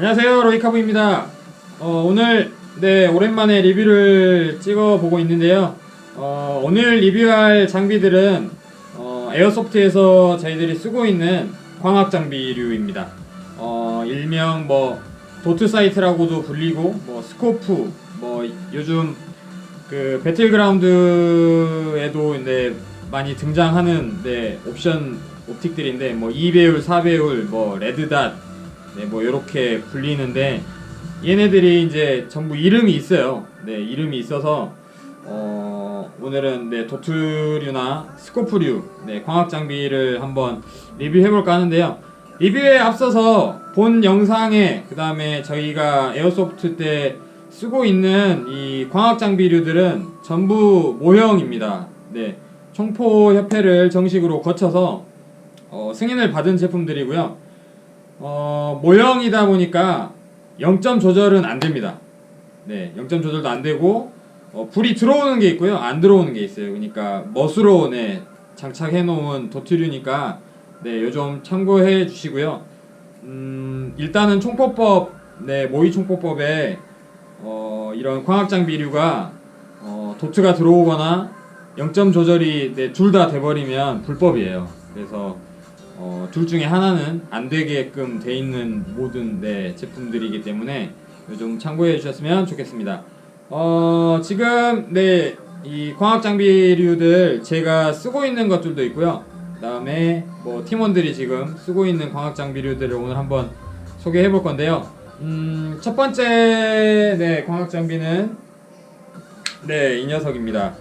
안녕하세요 로이카브입니다. 어, 오늘 네 오랜만에 리뷰를 찍어보고 있는데요. 어, 오늘 리뷰할 장비들은 어, 에어소프트에서 저희들이 쓰고 있는 광학 장비류입니다. 어, 일명 뭐 도트 사이트라고도 불리고 뭐 스코프 뭐 요즘 그 배틀그라운드에도 네, 많이 등장하는 네, 옵션 옵틱들인데 뭐 2배율, 4배율, 뭐 레드닷 네, 뭐 이렇게 불리는데 얘네들이 이제 전부 이름이 있어요. 네, 이름이 있어서 어, 오늘은 네, 도트류나 스코프류, 네, 광학 장비를 한번 리뷰해 볼까 하는데요. 리뷰에 앞서서 본 영상에 그 다음에 저희가 에어소프트 때 쓰고 있는 이 광학 장비류들은 전부 모형입니다. 네, 총포 협회를 정식으로 거쳐서 어, 승인을 받은 제품들이고요. 어, 모형이다 보니까 0점 조절은 안 됩니다. 네, 0점 조절도 안 되고 어, 불이 들어오는 게 있고요, 안 들어오는 게 있어요. 그러니까 멋으로 네, 장착해 놓은 도트류니까 네, 요좀 참고해 주시고요. 음, 일단은 총포법, 네, 모의 총포법에 어, 이런 광학 장비류가 어, 도트가 들어오거나 0점 조절이 네, 둘 다 돼버리면 불법이에요. 그래서 어, 둘 중에 하나는 안 되게끔 돼 있는 모든 네, 제품들이기 때문에 좀 참고해 주셨으면 좋겠습니다. 어, 지금 네, 이 광학 장비류들 제가 쓰고 있는 것들도 있고요. 그다음에 뭐 팀원들이 지금 쓰고 있는 광학 장비류들을 오늘 한번 소개해 볼 건데요. 음, 첫 번째 네, 광학 장비는 네, 이 녀석입니다.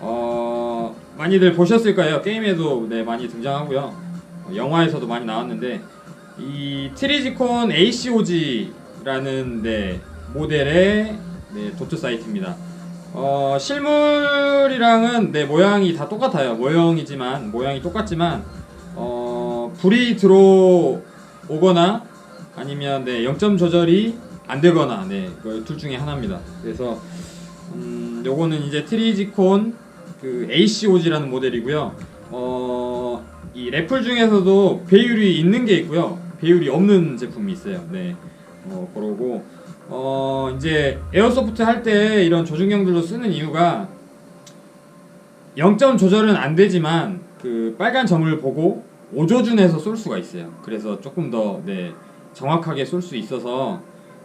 어, 많이들 보셨을 거예요. 게임에도 네, 많이 등장하고요. 어, 영화에서도 많이 나왔는데 이 트리지콘 ACOG라는 네, 모델의 네, 도트 사이트입니다. 어, 실물이랑은 네, 모양이 다 똑같아요. 모형이지만 모양이 똑같지만 어, 불이 들어오거나 아니면 네, 0점 조절이 안 되거나 네, 그둘 중에 하나입니다. 그래서 음, 요거는 이제 트리지콘 그 ACOG라는 모델이고요. 어, 이 래플 중에서도 배율이 있는 게 있고요. 배율이 없는 제품이 있어요. 네. 어, 그러고 어, 이제 에어소프트 할 때 이런 조준경들로 쓰는 이유가 0점 조절은 안 되지만 그 빨간 점을 보고 5조준에서 쏠 수가 있어요. 그래서 조금 더 네, 정확하게 쏠 수 있어서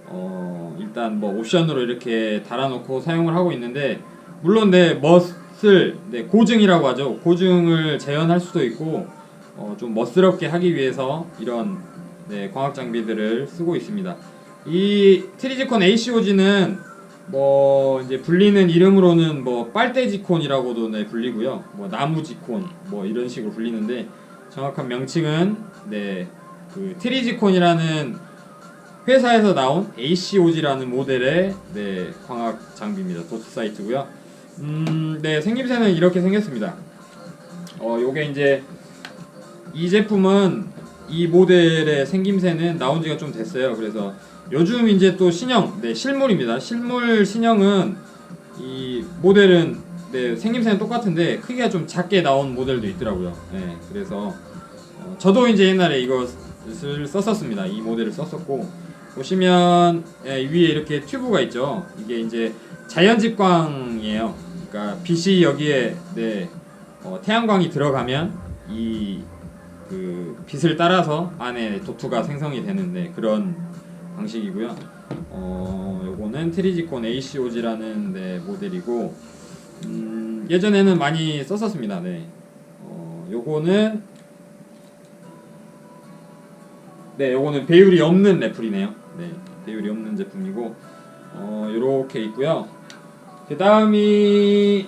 어, 일단 뭐 옵션으로 이렇게 달아놓고 사용을 하고 있는데 물론 네 멋을 네, 고증이라고 하죠. 고증을 재현할 수도 있고 어, 좀 멋스럽게 하기 위해서 이런 네, 광학 장비들을 쓰고 있습니다. 이 트리지콘 ACOG는 뭐 이제 불리는 이름으로는 뭐 빨대지콘이라고도 네, 불리고요. 뭐 나무지콘 뭐 이런 식으로 불리는데 정확한 명칭은 네 그 트리지콘이라는 회사에서 나온 ACOG라는 모델의 네, 광학 장비입니다. 도트 사이트고요. 음, 네 생김새는 이렇게 생겼습니다. 어, 요게 이제 이 제품은 이 모델의 생김새는 나온 지가 좀 됐어요. 그래서 요즘 이제 또 신형, 네, 실물입니다. 실물 신형은 이 모델은 네, 생김새는 똑같은데 크기가 좀 작게 나온 모델도 있더라고요. 네, 그래서 어, 저도 이제 옛날에 이것을 썼었습니다. 이 모델을 썼었고 보시면 예, 위에 이렇게 튜브가 있죠. 이게 이제 자연집광이에요. 그러니까 빛이 여기에 네, 어, 태양광이 들어가면 이 그 빛을 따라서 안에 도트가 생성이 되는데 그런 방식이고요. 어, 요거는 트리지콘 ACOG라는 네, 모델이고 음, 예전에는 많이 썼었습니다. 네. 어, 요거는 네, 요거는 배율이 없는 래플이네요. 네, 배율이 없는 제품이고 어, 요렇게 있고요. 그 다음이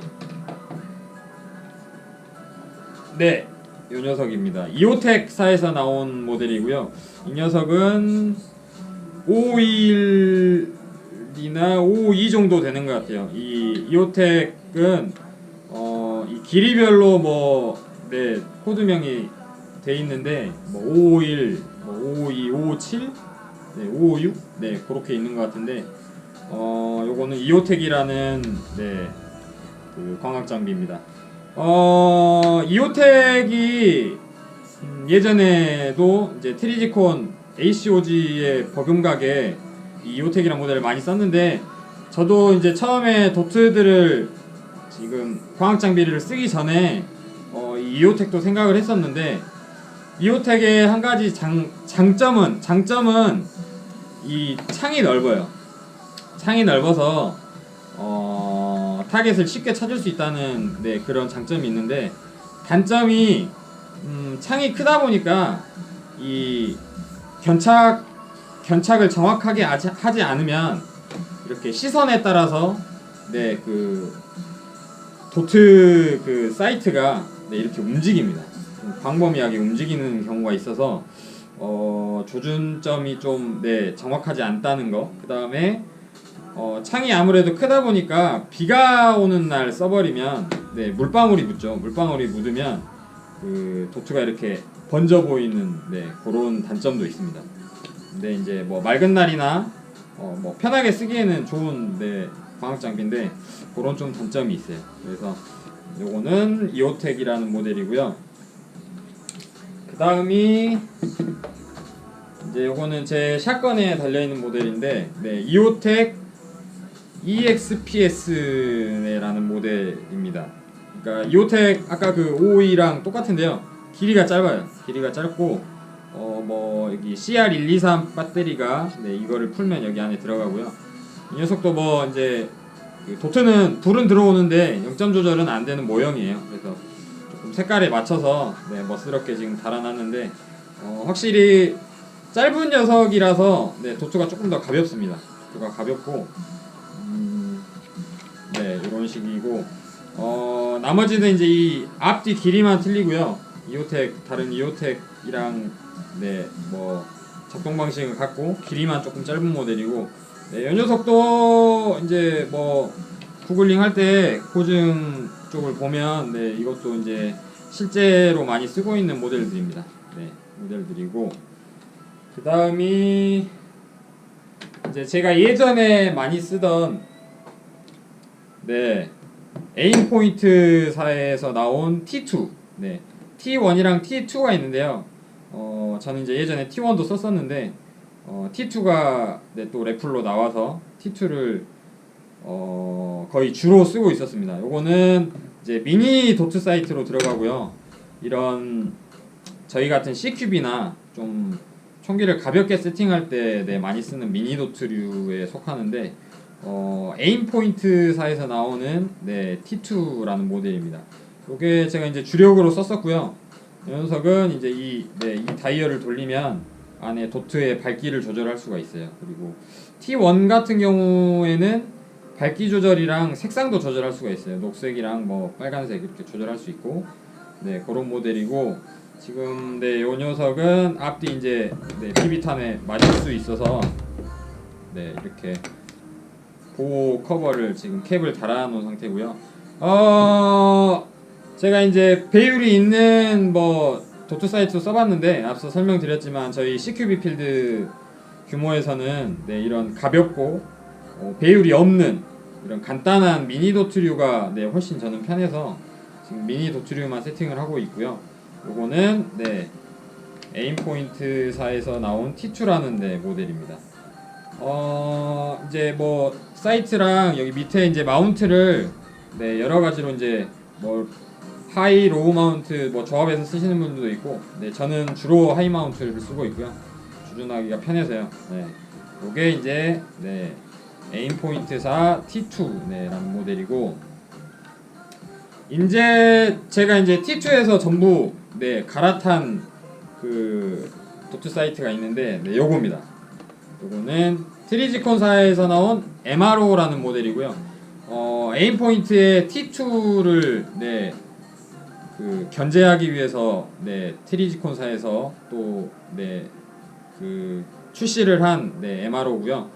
네, 요 녀석입니다. 이오텍사에서 나온 모델이고요. 이 녀석은 521이나 552 정도 되는 것 같아요. 이 이오텍은 어, 이 길이별로 뭐 네, 코드명이 돼 있는데 뭐 551, 뭐 552, 557, 네, 556, 네 그렇게 있는 것 같은데 어, 요거는 이오텍이라는 네, 그 광학 장비입니다. 어, 이오텍이 음, 예전에도 이제 트리지콘 ACOG의 버금가게 이 이오텍이라는 모델을 많이 썼는데 저도 이제 처음에 도트들을 지금 광학 장비를 쓰기 전에 어, 이 이오텍도 생각을 했었는데 이오텍의 한 가지 장, 장점은 장점은 이 창이 넓어요. 창이 넓어서 어, 타겟을 쉽게 찾을 수 있다는 네, 그런 장점이 있는데 단점이 음, 창이 크다 보니까 이 견착 견착을 정확하게 하지, 않으면 이렇게 시선에 따라서 네 그 도트 그 사이트가 네, 이렇게 움직입니다. 좀 광범위하게 움직이는 경우가 있어서 어, 조준점이 좀 네, 정확하지 않다는 거. 그 다음에 어, 창이 아무래도 크다 보니까 비가 오는 날 써버리면 네, 물방울이 묻죠. 물방울이 묻으면 그 도트가 이렇게 번져 보이는 네, 그런 단점도 있습니다. 근데 이제 뭐 맑은 날이나 어, 뭐 편하게 쓰기에는 좋은 네, 광학 장비인데 그런 좀 단점이 있어요. 그래서 요거는 이오텍이라는 모델이고요. 그 다음이 이제 요거는 제 샷건에 달려 있는 모델인데 네, 이오텍 EXPS라는 모델입니다. 그러니까 이오텍 아까 그 552랑 똑같은데요. 길이가 짧아요. 길이가 짧고 어 뭐 여기 CR123 배터리가 네 이거를 풀면 여기 안에 들어가고요. 이 녀석도 뭐 이제 그 도트는 불은 들어오는데 0점 조절은 안 되는 모형이에요. 그래서 조금 색깔에 맞춰서 네 멋스럽게 지금 달아놨는데 어 확실히 짧은 녀석이라서 네 도트가 조금 더 가볍습니다. 도트가 가볍고 음, 네 이런 식이고 어 나머지는 이제 이 앞뒤 길이만 틀리고요. 이오텍 다른 이오텍이랑 네 뭐 작동 방식을 갖고 길이만 조금 짧은 모델이고 네, 이 녀석도 이제 뭐 구글링 할 때 고증 쪽을 보면 네 이것도 이제 실제로 많이 쓰고 있는 모델들입니다. 네 모델들이고 그 다음이 이제 제가 예전에 많이 쓰던 네 에임 포인트사에서 나온 T2 네 T1이랑 T2가 있는데요. 어 저는 이제 예전에 T1도 썼었는데 어 T2가 네, 또 레플로 나와서 T2를 어 거의 주로 쓰고 있었습니다. 요거는 이제 미니 도트 사이트로 들어가고요. 이런 저희 같은 CQB나 좀 총기를 가볍게 세팅할 때 네, 많이 쓰는 미니 도트류에 속하는데 어, 에임 포인트사에서 나오는 네, T2라는 모델입니다. 이게 제가 이제 주력으로 썼었고요. 이 녀석은 이제 이, 네, 이 다이얼을 돌리면 안에 도트의 밝기를 조절할 수가 있어요. 그리고 T1 같은 경우에는 밝기 조절이랑 색상도 조절할 수가 있어요. 녹색이랑 뭐 빨간색 이렇게 조절할 수 있고 네 그런 모델이고 지금 네요 녀석은 앞뒤 이제 네, 비비탄에 맞을 수 있어서 네 이렇게 보호 커버를 지금 캡을 달아놓은 상태고요. 어 제가 이제 배율이 있는 뭐 도트 사이트 써봤는데 앞서 설명드렸지만 저희 CQB 필드 규모에서는 네, 이런 가볍고 어, 배율이 없는 이런 간단한 미니 도트류가 네, 훨씬 저는 편해서 지금 미니 도트류만 세팅을 하고 있고요. 요거는 네 에임 포인트사에서 나온 T2라는 네, 모델입니다. 어 이제 뭐 사이트랑 여기 밑에 이제 마운트를 네 여러 가지로 이제 뭐 하이 로우 마운트 뭐 조합해서 쓰시는 분들도 있고 네 저는 주로 하이 마운트를 쓰고 있고요. 조준하기가 편해서요. 네 요게 이제 네 에임 포인트사 T2 네라는 모델이고 이제 제가 이제 T2에서 전부 네 갈아탄 그 도트 사이트가 있는데 네 요겁니다 요거는 트리지콘사에서 나온 MRO라는 모델이고요 어 에임 포인트의 T2를 네 그 견제하기 위해서 네 트리지콘사에서 또 네 그 출시를 한 네, MRO고요.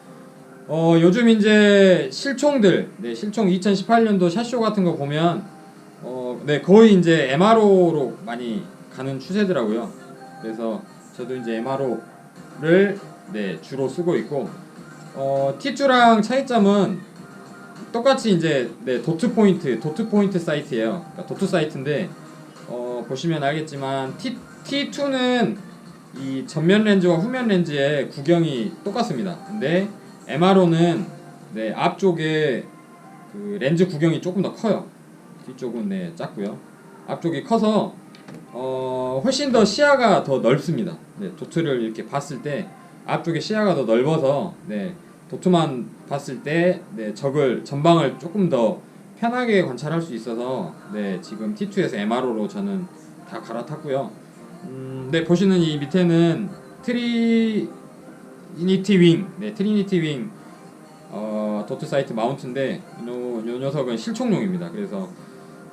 어 요즘 이제 실총들 네 실총 2018년도 샷쇼 같은 거 보면 어 네 거의 이제 MRO로 많이 가는 추세더라고요. 그래서 저도 이제 MRO를 네 주로 쓰고 있고 어 T2랑 차이점은 똑같이 이제 네 도트 포인트 도트 포인트 사이트예요. 그러니까 도트 사이트인데 어, 보시면 알겠지만 T T2는 이 전면 렌즈와 후면 렌즈의 구경이 똑같습니다. 근데 MRO는 네, 앞쪽에 그 렌즈 구경이 조금 더 커요. 뒤쪽은 네, 작고요. 앞쪽이 커서 어, 훨씬 더 시야가 더 넓습니다. 네, 도트를 이렇게 봤을 때 앞쪽에 시야가 더 넓어서 네, 도트만 봤을 때 네, 적을 전방을 조금 더 편하게 관찰할 수 있어서 네, 지금 T2에서 MRO로 저는 다 갈아탔고요. 음, 네, 보시는 이 밑에는 트리니티 윙, 네, 트리니티 윙 어, 도트 사이트 마운트인데 요, 요 녀석은 실총용입니다. 그래서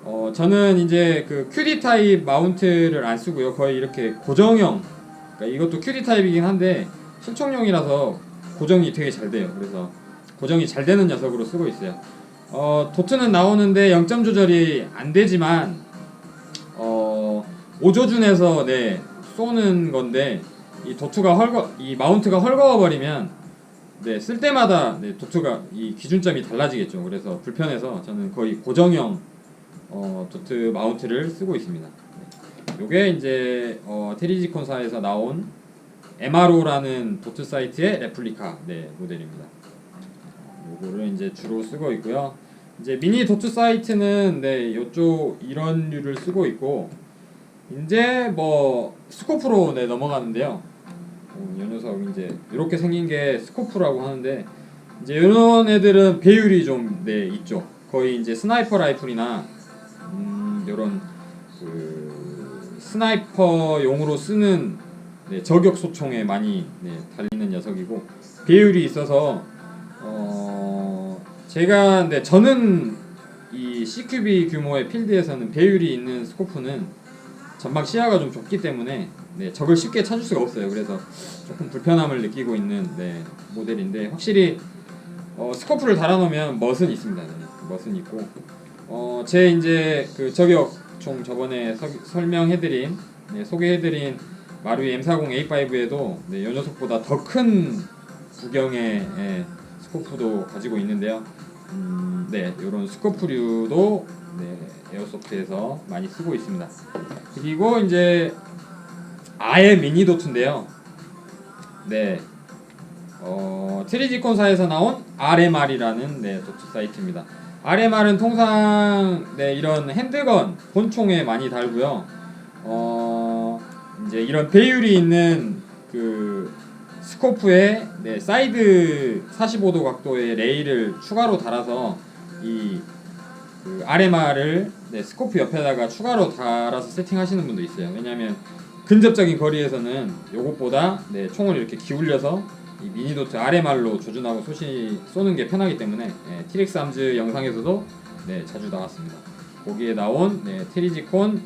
어, 저는 이제 그 QD 타입 마운트를 안 쓰고요. 거의 이렇게 고정형. 그러니까 이것도 QD 타입이긴 한데 실총용이라서 고정이 되게 잘 돼요. 그래서 고정이 잘 되는 녀석으로 쓰고 있어요. 어, 도트는 나오는데 0점 조절이 안 되지만 어, 오조준에서 네, 쏘는 건데 이 도트가 헐거 이 마운트가 헐거워 버리면 네, 쓸 때마다 네, 도트가 이 기준점이 달라지겠죠. 그래서 불편해서 저는 거의 고정형 어, 도트 마운트를 쓰고 있습니다. 네. 요게 이제 어, 테리지콘사에서 나온 MRO라는 도트 사이트의 레플리카 네, 모델입니다. 요거를 이제 주로 쓰고 있고요. 이제 미니 도트 사이트는 네, 요쪽 이런 류를 쓰고 있고 이제 뭐 스코프로 네, 넘어가는데요. 어, 이 녀석 이제 이렇게 생긴 게 스코프라고 하는데 이제 이런 애들은 배율이 좀 네, 있죠. 거의 이제 스나이퍼 라이플이나 음, 이런 그 스나이퍼용으로 쓰는 네, 저격 소총에 많이 네, 달리는 녀석이고 배율이 있어서 어, 제가 네, 저는 이 CQB 규모의 필드에서는 배율이 있는 스코프는 전방 시야가 좀 좁기 때문에 네, 적을 쉽게 찾을 수가 없어요. 그래서 조금 불편함을 느끼고 있는 네, 모델인데 확실히 어, 스코프를 달아놓으면 멋은 있습니다. 네, 멋은 있고 어, 제 이제 그 저격 총 저번에 서, 설명해드린 네, 소개해드린 마루이 M40A5에도 네, 이 녀석보다 더 큰 구경의 예, 스코프도 가지고 있는데요. 음, 네, 이런 스코프류도 네, 에어소프트에서 많이 쓰고 있습니다. 그리고 이제 아예 미니 도트인데요. 네, 어, 트리지콘사에서 나온 RMR이라는 네, 도트 사이트입니다. RMR은 통상 네, 이런 핸드건 본총에 많이 달고요. 어, 이제 이런 배율이 있는 그 스코프에 네, 사이드 45도 각도의 레일을 추가로 달아서 이 그 RMR을 네, 스코프 옆에다가 추가로 달아서 세팅하시는 분도 있어요. 왜냐하면 근접적인 거리에서는 요것보다 네, 총을 이렇게 기울여서 이 미니도트 RMR로 조준하고 쏘시, 쏘는 게 편하기 때문에 네, 티렉스 암즈 영상에서도 네, 자주 나왔습니다. 거기에 나온 네, 트리지콘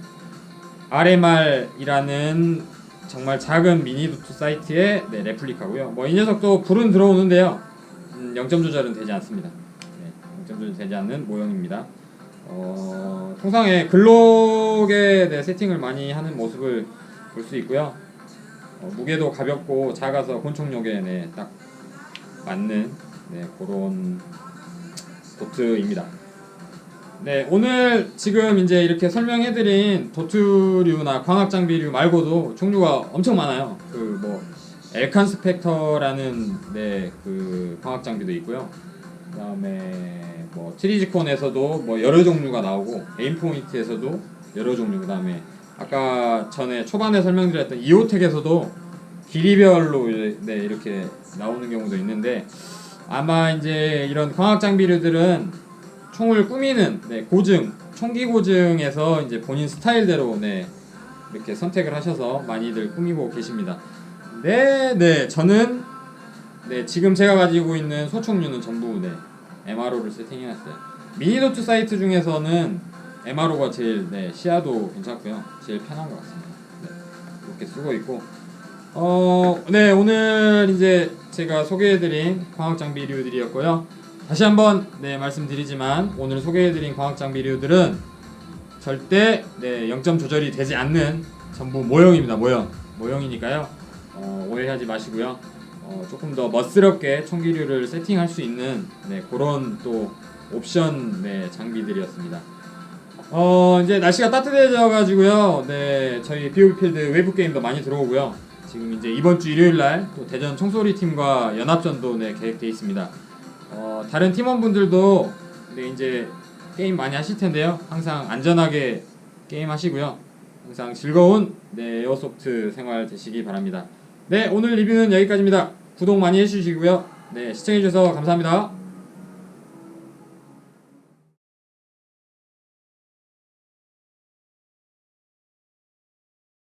RMR이라는 정말 작은 미니도트 사이트의 네, 레플리카고요. 뭐 이 녀석도 불은 들어오는데요. 음, 0점 조절은 되지 않습니다. 네, 0점 조절 되지 않는 모형입니다. 어, 통상의 글록에 네, 세팅을 많이 하는 모습을 볼 수 있고요. 어, 무게도 가볍고 작아서 권총력에 네, 딱 맞는 네, 그런 도트입니다. 네, 오늘 지금 이제 이렇게 설명해드린 도트류나 광학 장비류 말고도 종류가 엄청 많아요. 그 뭐 엘칸 스펙터라는 네, 그 광학 장비도 있고요. 그다음에 뭐 트리지콘에서도 뭐 여러 종류가 나오고 에임포인트에서도 여러 종류 그다음에 아까 전에 초반에 설명드렸던 이오텍에서도 길이별로 네, 이렇게 나오는 경우도 있는데 아마 이제 이런 광학 장비류들은 총을 꾸미는 네, 고증 총기 고증에서 이제 본인 스타일대로 네, 이렇게 선택을 하셔서 많이들 꾸미고 계십니다. 네, 네, 저는 네 지금 제가 가지고 있는 소총류는 전부 네 MRO를 세팅해놨어요. 미니도트 사이트 중에서는 MRO가 제일 네, 시야도 괜찮고요, 제일 편한 것 같습니다. 네, 이렇게 쓰고 있고 어, 네 오늘 이제 제가 소개해드린 광학 장비류들이었고요. 다시 한번 네 말씀드리지만 오늘 소개해드린 광학 장비류들은 절대 네 0점 조절이 되지 않는 전부 모형입니다. 모형 모형이니까요. 어, 오해하지 마시고요. 어, 조금 더 멋스럽게 총기류를 세팅할 수 있는 네, 그런 또 옵션 네, 장비들이었습니다. 어, 이제 날씨가 따뜻해져 가지고요. 네, 저희 비오필드 외부 게임도 많이 들어오고요. 지금 이제 이번 주 일요일 날 또 대전 청소리 팀과 연합전도 네, 계획돼 있습니다. 어, 다른 팀원분들도 네, 이제 게임 많이 하실 텐데요. 항상 안전하게 게임 하시고요. 항상 즐거운 네, 에어소프트 생활 되시기 바랍니다. 네, 오늘 리뷰는 여기까지입니다. 구독 많이 해주시고요. 네, 시청해주셔서 감사합니다.